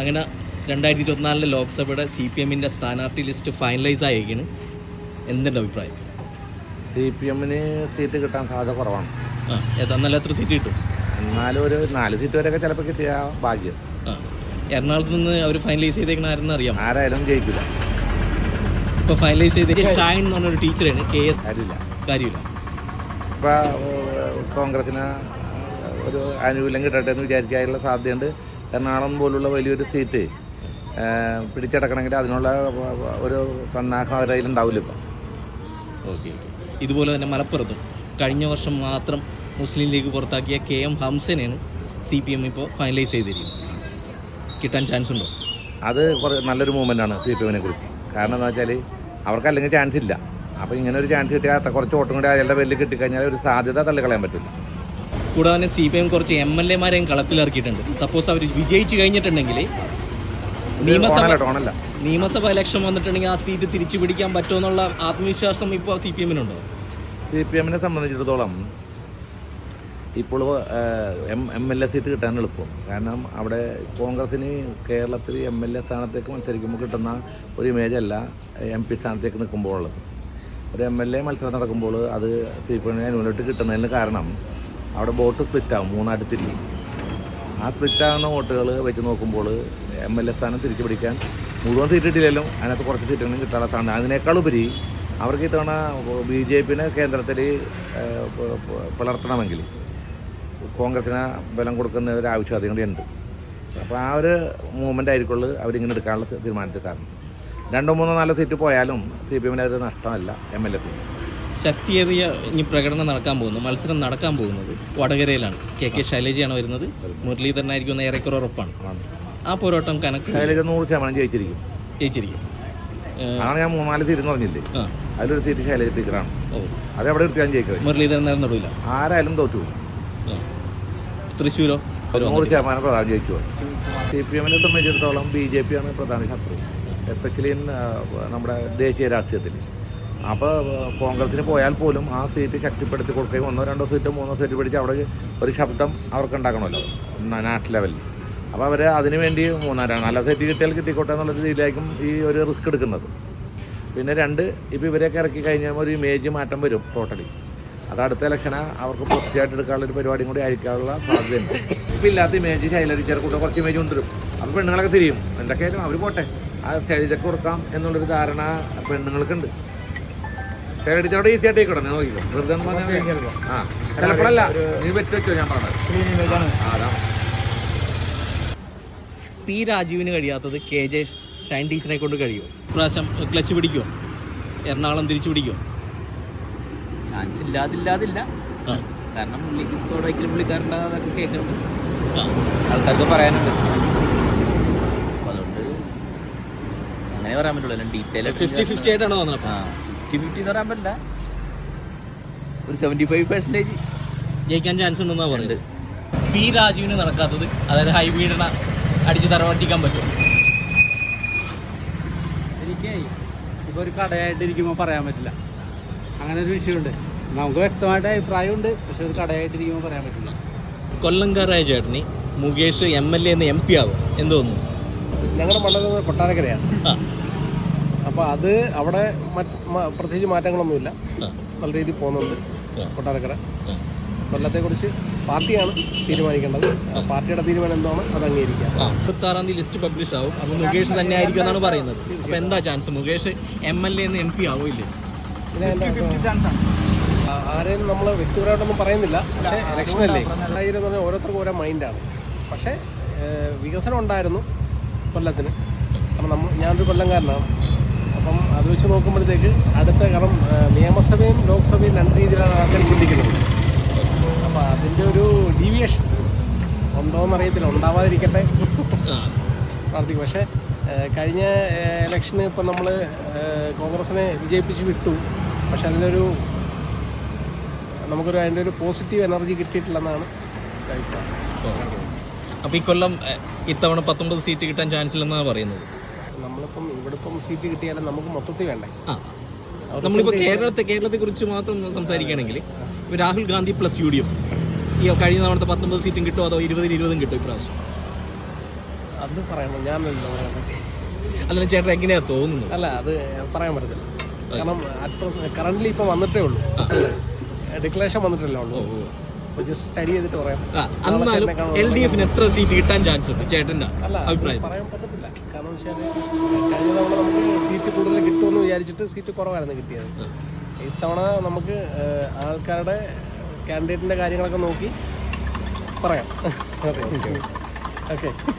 അങ്ങനെ രണ്ടായിരത്തി ഇരുപത്തിനാലിലെ ലോക്സഭയുടെ സി പി എമ്മിന്റെ സ്ഥാനാർത്ഥി ലിസ്റ്റ് ഫൈനലൈസ് ആയിരിക്കുന്നു എന്തിന്റെ അഭിപ്രായം? സി പി എമ്മിന് സീറ്റ് കിട്ടാൻ സാധ്യത കുറവാണ്. ആ ഏതാ? എത്ര സീറ്റ് കിട്ടും? എന്നാലും ഒരു നാല് സീറ്റ് വരെയൊക്കെ ചിലപ്പോൾ കിട്ടിയ ഭാഗ്യം. ആ എറണാകുളത്ത് നിന്ന് അവർ ഫൈനലൈസ് ചെയ്തേക്കണ ആരെന്ന് അറിയാം ആരായാലും ജയിക്കില്ല ഇപ്പോൾ ഫൈനലൈസ് ചെയ്ത ഷായൻ എന്ന് പറഞ്ഞൊരു ടീച്ചറാണ്. കെ എസ് കാര്യമില്ല. കാര്യമില്ല. ഇപ്പോൾ കോൺഗ്രസിന് ഒരു ആനുകൂല്യം കിട്ടട്ടെ എന്ന് വിചാരിക്കാനുള്ള സാധ്യതയുണ്ട്. എറണാകുളം പോലുള്ള വലിയൊരു സീറ്റ് പിടിച്ചടക്കണമെങ്കിൽ അതിനുള്ള ഒരു സന്നാഹം അവരുടെ കയ്യിലുണ്ടാവില്ല ഇപ്പം. ഓക്കെ ഇതുപോലെ തന്നെ മലപ്പുറത്തും കഴിഞ്ഞ വർഷം മാത്രം മുസ്ലിം ലീഗ് പുറത്താക്കിയ കെ എം ഹംസനെയാണ് സി പി എം ഇപ്പോൾ ഫൈനലൈസ് ചെയ്തിരിക്കുന്നത്. കിട്ടാൻ ചാൻസ് ഉണ്ടോ? അത് കുറേ നല്ലൊരു മൂവ്മെന്റാണ് സി പി എമ്മിനെ കുറിച്ച്. കാരണം എന്താ വെച്ചാൽ അവർക്ക് അല്ലെങ്കിൽ ചാൻസ് ഇല്ല. അപ്പോൾ ഇങ്ങനെ ഒരു ചാൻസ് കിട്ടിയാൽ കുറച്ച് വോട്ടും കൂടി അയാളുടെ പേരിൽ കിട്ടിക്കഴിഞ്ഞാൽ ഒരു സാധ്യത തള്ളിക്കളയാൻ പറ്റില്ല. കൂടാതെ സി പി എം കുറച്ച് എം എൽ എമാരെയും കളത്തിലിറക്കിയിട്ടുണ്ട്. സപ്പോസ് അവർ വിജയിച്ചു കഴിഞ്ഞിട്ടുണ്ടെങ്കിൽ നിയമസഭ നിയമസഭ ഇലക്ഷൻ വന്നിട്ടുണ്ടെങ്കിൽ ആ സീറ്റ് തിരിച്ചു പിടിക്കാൻ പറ്റുമെന്നുള്ള ആത്മവിശ്വാസം ഇപ്പോൾ സി പി എമ്മിനുണ്ടോ സി പി എമ്മിനെ സംബന്ധിച്ചിടത്തോളം ഇപ്പോൾ M M L A seat കിട്ടാൻ എളുപ്പം. കാരണം അവിടെ കോൺഗ്രസ്സിന് കേരളത്തിൽ എം എൽ എ സ്ഥാനത്തേക്ക് മത്സരിക്കുമ്പോൾ കിട്ടുന്ന ഒരു ഇമേജ് അല്ല എം പി സ്ഥാനത്തേക്ക് നിൽക്കുമ്പോൾ ഉള്ളത് ഒരു എം എൽ എ മത്സരം നടക്കുമ്പോൾ അത് സി പി എമ്മിനെ അനുകൂലമായിട്ട് കിട്ടുന്നതിന് കാരണം അവിടെ ബോട്ട് സ്പ്ലിറ്റ് ആകും മൂന്നായിട്ട് തിരിയും ആ സ്പ്ലിറ്റ് ആകുന്ന വോട്ടുകൾ വെച്ച് നോക്കുമ്പോൾ എം എൽ എ സ്ഥാനം തിരിച്ചു പിടിക്കാൻ മുഴുവൻ സീറ്റ് കിട്ടിയില്ലല്ലോ അതിനകത്ത് കുറച്ച് സീറ്റുകളും കിട്ടാനുള്ള സ്ഥാനം. അതിനേക്കാൾ ഉപരി അവർക്ക് ഇത്തവണ ബി ജെ പിന്നെ കേന്ദ്രത്തിൽ പിളർത്തണമെങ്കിൽ കോൺഗ്രസിന് ബലം കൊടുക്കുന്ന ഒരു ആവശ്യം അതും അപ്പോൾ ആ ഒരു മൂവ്മെന്റ് ആയിരിക്കുള്ളൂ അവരിങ്ങനെ എടുക്കാനുള്ള തീരുമാനത്തിൽ കാരണം. രണ്ടോ മൂന്നോ നാലോ സീറ്റ് പോയാലും സി പി എമ്മിന് അത് നഷ്ടമല്ല എം എൽ എ ശക്തിയേറിയ ഇനി പ്രകടനം നടക്കാൻ പോകുന്നു. മത്സരം നടക്കാൻ പോകുന്നത് വടകരയിലാണ്. കെ കെ ശൈലജയാണ് വരുന്നത്. മുരളീധരനായിരിക്കും എന്ന് ഏറെക്കുറെ ഉറപ്പാണ്. ആ പോരാട്ടം കണക്ക് ശൈലജ നൂറ് ശതമാനം ജയിച്ചിരിക്കും. ജയിച്ചിരിക്കും. ആണ് അതാണ് ഞാൻ മൂന്നാൽ സീറ്റ് എന്ന് പറഞ്ഞില്ലേ? അതിലൊരു സീറ്റ് ശൈലജ ടീച്ചറാണ്. ഓ. അത് എവിടെ എടുത്താൽ ജയിക്കുക മുരളീധരൻ നേർന്നിടില്ല ആരായാലും തോറ്റു. തൃശ്ശൂരോ? നൂറ് ശതമാനം പ്രധാന ജയിച്ചു സി പി എമ്മിനെ സംബന്ധിച്ചിടത്തോളം ബി ജെ പി ആണ് പ്രധാന ശത്രു. എസ്പെഷ്യലി നമ്മുടെ ദേശീയ രാഷ്ട്രീയത്തിൽ അപ്പോൾ കോൺഗ്രസിന് പോയാൽ പോലും ആ സീറ്റ് ശക്തിപ്പെടുത്തി കൊടുക്കുകയും ഒന്നോ രണ്ടോ സീറ്റ് മൂന്നോ സീറ്റ് പിടിച്ച് അവിടെ ഒരു ശബ്ദം അവർക്ക് ഉണ്ടാക്കണമല്ലോ നാഷണൽ ലെവലിൽ. അപ്പോൾ അവർ അതിനുവേണ്ടി മൂന്നാലാണ് നല്ല സീറ്റ് കിട്ടിയാൽ കിട്ടിക്കോട്ടെ എന്നുള്ള രീതിയിലായിരിക്കും ഈ ഒരു റിസ്ക് എടുക്കുന്നത്. പിന്നെ രണ്ട് ഇപ്പോൾ ഇവരെയൊക്കെ ഇറക്കി കഴിഞ്ഞാൽ ഒരു ഇമേജ് മാറ്റം വരും ടോട്ടലി. അത് അടുത്ത ഇലക്ഷന് അവർക്ക് പൂർത്തിയായിട്ട് എടുക്കാനുള്ള ഒരു പരിപാടിയും കൂടി ആയിരിക്കാനുള്ള സാധ്യതയുണ്ട്. ഇപ്പം ഇല്ലാത്ത ഇമേജ് ശൈലരിച്ചർ കൂടെ കുറച്ച് ഇമേജ് കൊണ്ടുവരും. അപ്പോൾ പെണ്ണുങ്ങളൊക്കെ തിരിയും. എന്തൊക്കെയായാലും അവർ പോട്ടെ. ആ ശൈലജക്ക് കൊടുക്കാം എന്നുള്ളൊരു ധാരണ പെണ്ണുങ്ങൾക്കുണ്ട്. ശൈലരിച്ചോടെ ഈസി ആയിട്ട് ആയിക്കോട്ടെ നീ നോക്കിക്കോ. വെറുതെ ഒന്ന് പറഞ്ഞാൽ ആ. ചിലപ്പോഴല്ല നീ വെച്ച് വെച്ചോ ഞാൻ പറഞ്ഞത്. ആ, അതാണ് പി രാജീവിന് കഴിയാത്തത് കെ ജെ ഷൈൻ ടീച്ചറെ കൊണ്ട് കഴിയുമോ പ്രാവശ്യം ക്ലച്ച് പിടിക്കുമോ എറണാകുളം തിരിച്ചു പിടിക്കുമോ ചാൻസ് ഇല്ലാതില്ലാതില്ല ആ. കാരണം പുള്ളിക്ക് തുടക്കൽ പുള്ളിക്കാരുണ്ടാകാതൊക്കെ കേൾക്കുന്നുണ്ട്. ആ. ആൾക്കാർക്ക് പറയാനുണ്ട്. അതുകൊണ്ട് അങ്ങനെ പറയാൻ പറ്റുള്ളൂ. ഡീറ്റെയിൽ ഫിഫ്റ്റി ഫിഫ്റ്റി ആയിട്ടാണ് തോന്നുന്നത് ആ. ഫിഫ്റ്റി ഫിഫ്റ്റി എന്ന് പറയാൻ പറ്റില്ല. ഒരു സെവന്റി ഫൈവ് പെർസെന്റേജ് ജയിക്കാൻ ചാൻസ് ഉണ്ടെന്നാണ് പറയുന്നത്. പി രാജീവിന് നടക്കാത്തത് അതായത് ഹൈ ഹൈബീഡിനെ അടിച്ച് തറവട്ടിക്കാൻ പറ്റും എനിക്ക് ഇപ്പോൾ ഒരു കടയായിട്ട് ഇരിക്കുമ്പോൾ പറയാൻ പറ്റില്ല. അങ്ങനെ ഒരു വിഷയമുണ്ട്. നമുക്ക് വ്യക്തമായിട്ട് അഭിപ്രായമുണ്ട് പക്ഷെ ഒരു കടയായിട്ട് ഇരിക്കുമ്പോൾ പറയാൻ പറ്റില്ല. കൊല്ലംകാരായ ചേട്ടനി മുകേഷ് എം എൽ എ എന്ന് എം പി ആകും എന്തോന്നു തോന്നുന്നു? ഞങ്ങളുടെ മണ്ഡലം കൊട്ടാരക്കരയാണ്. ആ. അപ്പോൾ അത് അവിടെ പ്രത്യേകിച്ച് മാറ്റങ്ങളൊന്നുമില്ല. നല്ല രീതിയിൽ പോകുന്നുണ്ട്. കൊട്ടാരക്കര. കൊല്ലത്തെക്കുറിച്ച് പാർട്ടിയാണ് തീരുമാനിക്കേണ്ടത്. പാർട്ടിയുടെ തീരുമാനം എന്താണ്? അത് അംഗീകരിക്കാം. ആ മുപ്പത്താറാം തീയതി ലിസ്റ്റ് പബ്ലിഷ് ആവും. അപ്പോൾ മുകേഷ് തന്നെ ആയിരിക്കും എന്നാണ് പറയുന്നത്. അപ്പോൾ എന്താ chance? Mukesh M L A എന്ന് എം പി ആവില്ലേ ആരെയും നമ്മൾ വ്യക്തിപരമായിട്ടൊന്നും പറയുന്നില്ല. പക്ഷേ ഇലക്ഷൻ അല്ലേ? സാഹചര്യം എന്ന് പറഞ്ഞാൽ ഓരോരുത്തർക്കും ഓരോ മൈൻഡാണ് പക്ഷേ വികസനം ഉണ്ടായിരുന്നു കൊല്ലത്തിന്. കാരണം നമ്മൾ ഞാനൊരു കൊല്ലംകാരനാണ്. അപ്പം അത് വെച്ച് നോക്കുമ്പോഴത്തേക്ക് അടുത്ത കാരണം നിയമസഭയും ലോക്സഭയും രണ്ട് രീതിയിലാണ് ആൾക്കാർ ചിന്തിക്കുന്നത്. അപ്പോൾ അതിന്റെ ഒരു ഡീവിയേഷൻ ഉണ്ടോയെന്ന് അറിയത്തില്ല ഉണ്ടാവാതിരിക്കട്ടെ. പ്രാർത്ഥിക്കും. പക്ഷേ കഴിഞ്ഞ ഇലക്ഷന് ഇപ്പം നമ്മൾ കോൺഗ്രസിനെ വിജയിപ്പിച്ച് വിട്ടു. പക്ഷെ അതിനൊരു നമുക്കൊരു അതിന്റെ ഒരു പോസിറ്റീവ് എനർജി കിട്ടിയിട്ടില്ലെന്നാണ് അഭിപ്രായം. അപ്പോൾ ഈ കൊല്ലം ഇത്തവണ പത്തൊമ്പത് സീറ്റ് കിട്ടാൻ ചാൻസ് ഇല്ലെന്നാണ് പറയുന്നത്? നമ്മളിപ്പം ഇവിടെ ഇപ്പം സീറ്റ് കിട്ടിയാലും നമുക്ക് മൊത്തത്തിൽ വേണ്ടേ? നമ്മളിപ്പോ നമ്മളിപ്പോൾ കേരളത്തെ കേരളത്തെ കുറിച്ച് മാത്രം സംസാരിക്കുകയാണെങ്കിൽ ഇപ്പോൾ Rahul Gandhi plus U D F ഈ കഴിഞ്ഞ തവണത്തെ പത്തൊമ്പത് സീറ്റും കിട്ടും അതോ ഇരുപതിൽ ഇരുപതും കിട്ടും ഇപ്രാവശ്യം? അത് പറയണം. ഞാൻ അല്ല ചേട്ടൻ എങ്ങനെയാ തോന്നുന്നു അല്ല അത് പറയാൻ പറ്റത്തില്ല. കാരണം അറ്റ് കറന്റ് ഇപ്പൊ വന്നിട്ടേ ഉള്ളൂ. ഡിക്ലറേഷൻ വന്നിട്ടല്ലേ ഉള്ളൂ. ജസ്റ്റ് സ്റ്റഡി ചെയ്തിട്ട് പറയാം. എന്നാലും എൽ ഡി എഫിന് എത്ര സീറ്റ് കിട്ടാൻ ചാൻസ് ഉണ്ട്? ചേട്ടന്റെ അല്ല അഭിപ്രായം പറയാൻ പറ്റത്തില്ല. കാരണം വെച്ചാൽ കഴിഞ്ഞ തവണ നമുക്ക് സീറ്റ് കൂടുതൽ കിട്ടുമെന്ന് വിചാരിച്ചിട്ട് സീറ്റ് കുറവായിരുന്നു കിട്ടിയത്. ഇത്തവണ നമുക്ക് ആൾക്കാരുടെ കാൻഡിഡേറ്റിന്റെ കാര്യങ്ങളൊക്കെ നോക്കി പറയാം. ഓക്കെ